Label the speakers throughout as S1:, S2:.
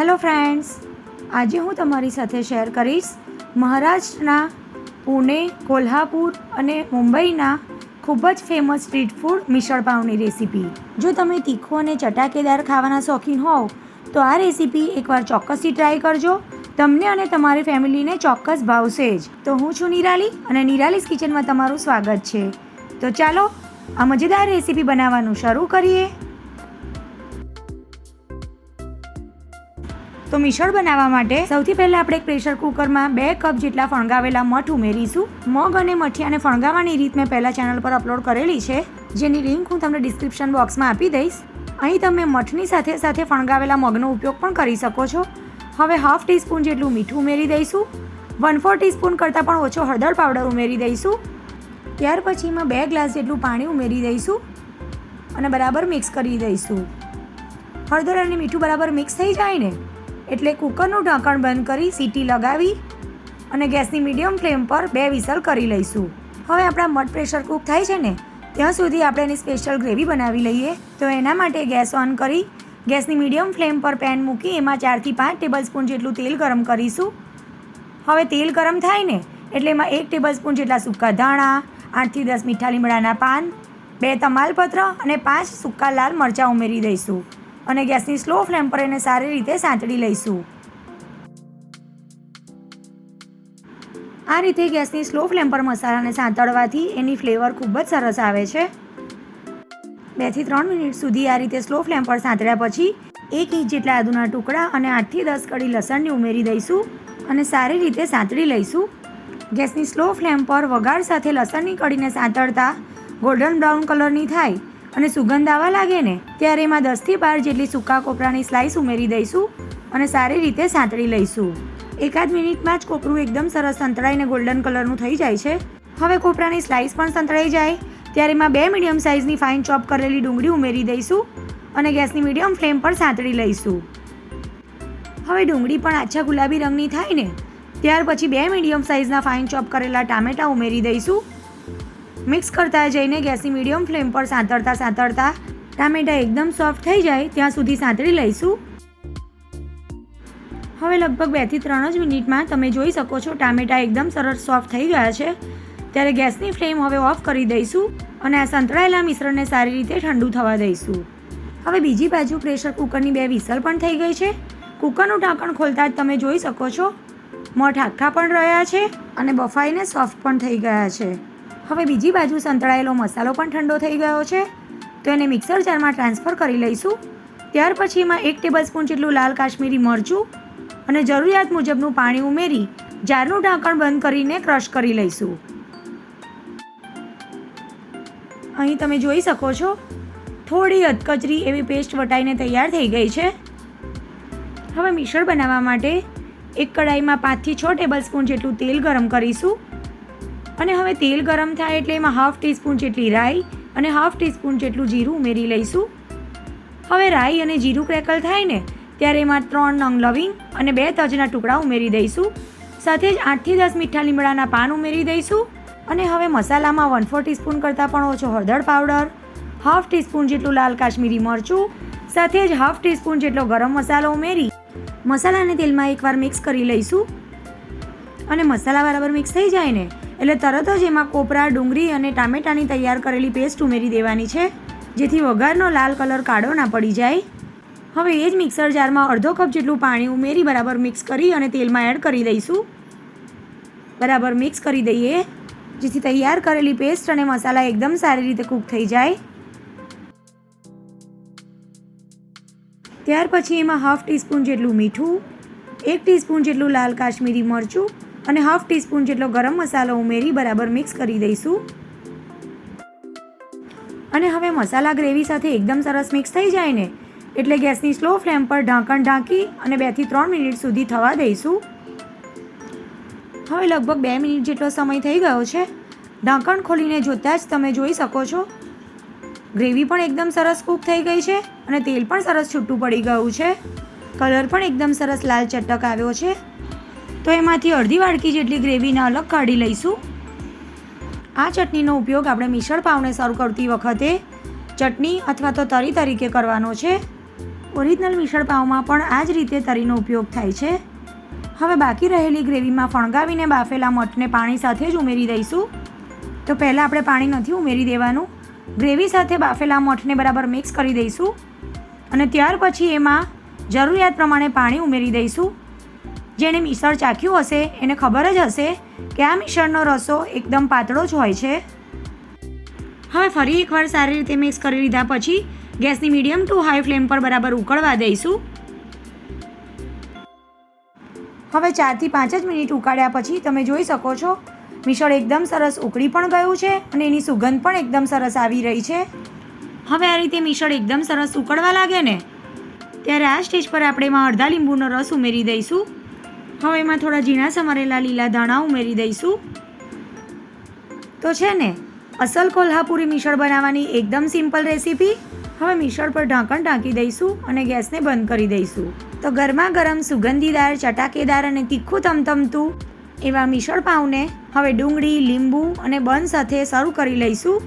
S1: Hello friends આજે હું તમારી સાથે શેર કરીશ મહારાષ્ટ્રના પુણે, કોલ્હાપુર અને મુંબઈના ખૂબ જ ફેમસ સ્ટ્રીટ ફૂડ મિસળ પાવની રેસીપી જો તમે તીખું અને ચટાકેદાર ખાવાના શોખીન હોવ, તો આ રેસીપી એકવાર ચોક્કસથી ટ્રાય કરજો. તમને અને તમારી ફેમિલીને ચોક્કસ ભાવશે જ. તો હું છું નિરાલી અને નિરાલીસ કિચનમાં તમારું સ્વાગત છે. તો ચાલો આ મજેદાર રેસીપી બનાવવાનું શરૂ કરીએ. તો મિશ્રણ બનાવવા માટે સૌથી પહેલાં આપણે પ્રેશર કુકરમાં બે કપ જેટલા ફણગાવેલા મઠ ઉમેરીશું. મગ અને મઠિયાને ફણગાવવાની રીત મેં પહેલાં ચેનલ પર અપલોડ કરેલી છે. જેની લિંક હું તમને ડિસ્ક્રિપ્શન બોક્સમાં આપી દઈશ. અહીં તમે મઠની સાથે સાથે ફણગાવેલા મગનો ઉપયોગ પણ કરી શકો છો. હવે હાફ ટીસ્પૂન જેટલું મીઠું ઉમેરી દઈશું. વન ફોર ટીસ્પૂન કરતાં પણ ઓછો હળદર પાવડર ઉમેરી દઈશું. ત્યાર પછી એમાં બે ગ્લાસ જેટલું પાણી ઉમેરી દઈશું અને બરાબર મિક્સ કરી દઈશું. હળદર અને મીઠું બરાબર મિક્સ થઈ જાય ને? એટલે કુકરનું ઢાંકણ બંધ કરી સીટી લગાવી અને ગેસની મીડિયમ ફ્લેમ પર બે વિસલ કરી લઈશું. હવે આપણા મટ પ્રેશર કુક થાય છે ને, ત્યાં સુધી આપણે એની સ્પેશિયલ ગ્રેવી બનાવી લઈએ. તો એના માટે ગેસ ઓન કરી, ગેસની મીડિયમ ફ્લેમ પર પેન મૂકી એમાં ચારથી પાંચ ટેબલ સ્પૂન જેટલું તેલ ગરમ કરીશું. હવે તેલ ગરમ થાય ને, એટલે એમાં એક ટેબલ સ્પૂન જેટલા સૂકા ધાણા, આઠથી દસ મીઠા લીમડાના પાન, બે તમાલપત્ર અને પાંચ સૂકા લાલ મરચાં ઉમેરી દઈશું. અને ગેસની સ્લો ફ્લેમ પર એને સારી રીતે સાંતળી લઈશું. આ રીતે ગેસની સ્લો ફ્લેમ પર મસાલાને સાંતળવાથી એની ફ્લેવર ખૂબ જ સરસ આવે છે. બેથી ત્રણ મિનિટ સુધી આ રીતે સ્લો ફ્લેમ પર સાંતળ્યા પછી એક ઇંચ જેટલા આદુના ટુકડા અને આઠથી દસ કડી લસણની ઉમેરી દઈશું અને સારી રીતે સાંતળી લઈશું. ગેસની સ્લો ફ્લેમ પર વઘાર સાથે લસણની કડીને સાંતળતા ગોલ્ડન બ્રાઉન કલરની થાય. અને સુગંધ આવવા લાગે ને, ત્યારે એમાં દસથી બાર જેટલી સૂકા કોપરાની સ્લાઇસ ઉમેરી દઈશું અને સારી રીતે સાંતળી લઈશું. એકાદ મિનિટમાં જ કોપરું એકદમ સરસ સંતળાઈને ગોલ્ડન કલરનું થઈ જાય છે. હવે કોપરાની સ્લાઇસ પણ સંતળાઈ જાય. ત્યારે એમાં બે મીડિયમ સાઇઝની ફાઇન ચોપ કરેલી ડુંગળી ઉમેરી દઈશું અને ગેસની મીડિયમ ફ્લેમ પર સાંતળી લઈશું. હવે ડુંગળી પણ આછા ગુલાબી રંગની થાય ને, ત્યાર પછી બે મીડિયમ સાઇઝના ફાઇન ચોપ કરેલા ટામેટાં ઉમેરી દઈશું મિક્સ કરતા જઈને ગેસની મીડિયમ ફ્લેમ પર સાંતળતા સાંતળતા ટામેટા એકદમ સોફ્ટ થઈ જાય, ત્યાં સુધી સાંતળી લઈશું. હવે લગભગ બેથી ત્રણ જ મિનિટમાં તમે જોઈ શકો છો ટામેટા એકદમ સરસ સોફ્ટ થઈ ગયા છે. ત્યારે ગેસની ફ્લેમ હવે ઓફ કરી દઈશું અને આ સંતળાયેલા મિશ્રણને સારી રીતે ઠંડુ થવા દઈશું. હવે બીજી બાજુ પ્રેશર કુકરની બે વિસલ પણ થઈ ગઈ છે. કુકરનું ઢાંકણ ખોલતા જ તમે જોઈ શકો છો. મઠ આખા પણ રહ્યા છે અને બફાઈને સોફ્ટ પણ થઈ ગયા છે. હવે બીજી બાજુ સંતળાયેલો મસાલો પણ ઠંડો થઈ ગયો છે. તો એને મિક્સર જારમાં ટ્રાન્સફર કરી લઈશું. ત્યાર પછી એમાં એક ટેબલ સ્પૂન જેટલું લાલ કાશ્મીરી મરચું અને જરૂરિયાત મુજબનું પાણી ઉમેરી જારનું ઢાંકણ બંધ કરીને ક્રશ કરી લઈશું. અહીં તમે જોઈ શકો છો, થોડી અધકચરી એવી પેસ્ટ વટાઈને તૈયાર થઈ ગઈ છે. હવે મિશ્રણ બનાવવા માટે એક કડાઈમાં પાંચથી છ ટેબલ સ્પૂન જેટલું તેલ ગરમ કરીશું. અને હવે તેલ ગરમ થાય એટલે એમાં હાફ ટીસ્પૂન જેટલી રાઈ અને હાફ ટીસ્પૂન જેટલું જીરું ઉમેરી લઈશું. હવે રાઈ અને જીરું ક્રેકલ થાય ને, ત્યારે એમાં ત્રણ નંગ લવિંગ અને બે તજના ટુકડા ઉમેરી દઈશું. સાથે જ આઠથી દસ મીઠા લીમડાના પાન ઉમેરી દઈશું. અને હવે મસાલામાં વન ફોર ટીસ્પૂન કરતાં પણ ઓછો હળદર પાવડર હાફ ટીસ્પૂન જેટલું લાલ કાશ્મીરી મરચું, સાથે જ હાફ ટીસ્પૂન જેટલો ગરમ મસાલો ઉમેરી મસાલાને તેલમાં એકવાર મિક્સ કરી લઈશું. અને મસાલા બરાબર મિક્સ થઈ જાય ને એટલે તરત જ એમાં કોપરા, ડુંગળી અને ટામેટાની તૈયાર કરેલી પેસ્ટ ઉમેરી દેવાની છે, જેથી વઘારનો લાલ કલર કાળો ના પડી જાય. હવે એ જ મિક્સર જારમાં અડધો કપ જેટલું પાણી ઉમેરી બરાબર મિક્સ કરી અને તેલમાં એડ કરી દઈશું. બરાબર મિક્સ કરી દઈએ, જેથી તૈયાર કરેલી પેસ્ટ અને મસાલા એકદમ સારી રીતે કૂક થઈ જાય. ત્યાર પછી એમાં હાફ ટીસ્પૂન જેટલું મીઠું, એક ટીસ્પૂન જેટલું લાલ કાશ્મીરી મરચું અને હાફ ટીસ્પૂન જેટલો ગરમ મસાલો ઉમેરી બરાબર મિક્સ કરી દઈશું. અને હવે મસાલા ગ્રેવી સાથે એકદમ સરસ મિક્સ થઈ જાય ને, એટલે ગેસની સ્લો ફ્લેમ પર ઢાંકણ ઢાંકી અને બેથી ત્રણ મિનિટ સુધી થવા દઈશું. હવે લગભગ બે મિનિટ જેટલો સમય થઈ ગયો છે. ઢાંકણ ખોલીને જોતાં જ તમે જોઈ શકો છો. ગ્રેવી પણ એકદમ સરસ કૂક થઈ ગઈ છે અને તેલ પણ સરસ છૂટું પડી ગયું છે. કલર પણ એકદમ સરસ લાલ ચટક આવ્યો છે. તો એમાંથી અડધી વાડકી જેટલી ગ્રેવીને અલગ કાઢી લઈશું. આ ચટણીનો ઉપયોગ આપણે મિશ્રણ પાવને સર્વ કરતી વખતે ચટણી અથવા તો તરી તરીકે કરવાનો છે. ઓરિજિનલ મિશ્રણ પાવમાં પણ આ જ રીતે તરીનો ઉપયોગ થાય છે. હવે બાકી રહેલી ગ્રેવીમાં ફણગાવીને બાફેલા મઠને પાણી સાથે જ ઉમેરી દઈશું. તો પહેલાં આપણે પાણી નથી ઉમેરી દેવાનું. ગ્રેવી સાથે બાફેલા મઠને બરાબર મિક્સ કરી દઈશું. અને ત્યાર પછી એમાં જરૂરિયાત પ્રમાણે પાણી ઉમેરી દઈશું. જેણે મિશ્રણ ચાખ્યું હશે, એને ખબર જ હશે કે આ મિશ્રણનો રસો એકદમ પાતળો જ હોય છે. હવે ફરી એકવાર સારી રીતે મિક્સ કરી લીધા પછી ગેસની મીડિયમ ટુ હાઈ ફ્લેમ પર બરાબર ઉકળવા દઈશું. હવે ચારથી પાંચ જ મિનિટ ઉકાળ્યા પછી તમે જોઈ શકો છો, મિશ્રણ એકદમ સરસ ઉકળી પણ ગયું છે અને એની સુગંધ પણ એકદમ સરસ આવી રહી છે. હવે આ રીતે મિશ્રણ એકદમ સરસ ઉકળવા લાગે ને, ત્યારે આ સ્ટેજ પર આપણે એમાં અડધા લીંબુનો રસ ઉમેરી દઈશું. હવે એમાં થોડા ઝીણા સમારેલા લીલા ધાણા ઉમેરી દઈશું. તો છે ને, અસલ કોલ્હાપુરી મિસળ બનાવવાની એકદમ સિમ્પલ રેસીપી. હવે મિસળ પર ઢાંકણ ઢાંકી દઈશું અને ગેસને બંધ કરી દઈશું. તો ગરમા ગરમ સુગંધીદાર, ચટાકેદાર અને તીખું તમતમતું એવા મિસળ પાઉને હવે ડુંગળી, લીંબુ અને બન સાથે શરૂ કરી લઈશું.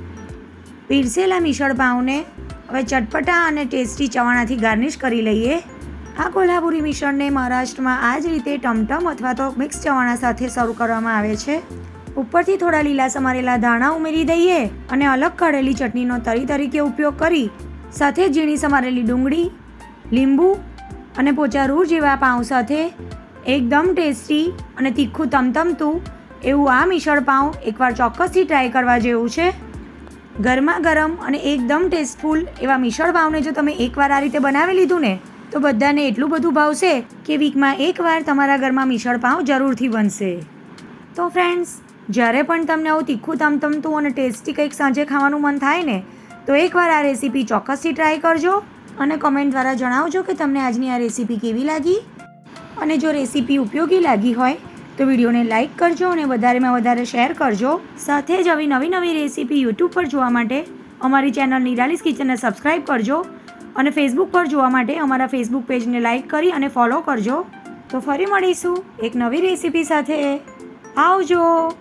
S1: પીરસેલા મિસળ પાઉને હવે ચટપટા અને ટેસ્ટી ચવાણાથી ગાર્નિશ કરી લઈએ. આ કોલ્હાપુરી મિશ્રણને મહારાષ્ટ્રમાં આ જ રીતે ટમટમ અથવા તો મિક્સ ચવાણા સાથે સર્વ કરવામાં આવે છે. ઉપરથી થોડા લીલા સમારેલા ધાણા ઉમેરી દઈએ અને અલગ કાઢેલી ચટણીનો તરી તરીકે ઉપયોગ કરી, સાથે ઝીણી સમારેલી ડુંગળી, લીંબુ અને પોચા રૂ જેવા પાઉં સાથે એકદમ ટેસ્ટી અને તીખું તમતમતું એવું આ મિશ્રણ પાઉં એકવાર ચોક્કસથી ટ્રાય કરવા જેવું છે. ગરમા ગરમ અને એકદમ ટેસ્ટફુલ એવા મિશ્રણ પાવને જો તમે એકવાર આ રીતે બનાવી લીધું ને તો બધાને એટલું બધું ભાવશે કે વીકમાં એકવાર તમારા ઘરમાં મિસળ પાઉં જરૂરથી બનશે. તો ફ્રેન્ડ્સ જ્યારે પણ તમને આવું તીખું તમતમતું અને ટેસ્ટી કંઈક સાંજે ખાવાનું મન થાય ને, તો એકવાર આ રેસીપી ચોક્કસથી ટ્રાય કરજો અને કમેન્ટ દ્વારા જણાવજો કે તમને આજની આ રેસીપી કેવી લાગી. અને જો રેસીપી ઉપયોગી લાગી હોય, તો વિડીયોને લાઇક કરજો અને વધારેમાં વધારે શેર કરજો. સાથે જ આવી નવી નવી રેસીપી યુટ્યુબ પર જોવા માટે અમારી ચેનલ નિરાલીસ કિચનને સબસ્ક્રાઈબ કરજો અને ફેસબુક પર જોવા માટે અમારા ફેસબુક પેજને લાઇક કરી અને ફોલો કરજો. તો ફરી મળીશું એક નવી રેસીપી સાથે. આવજો!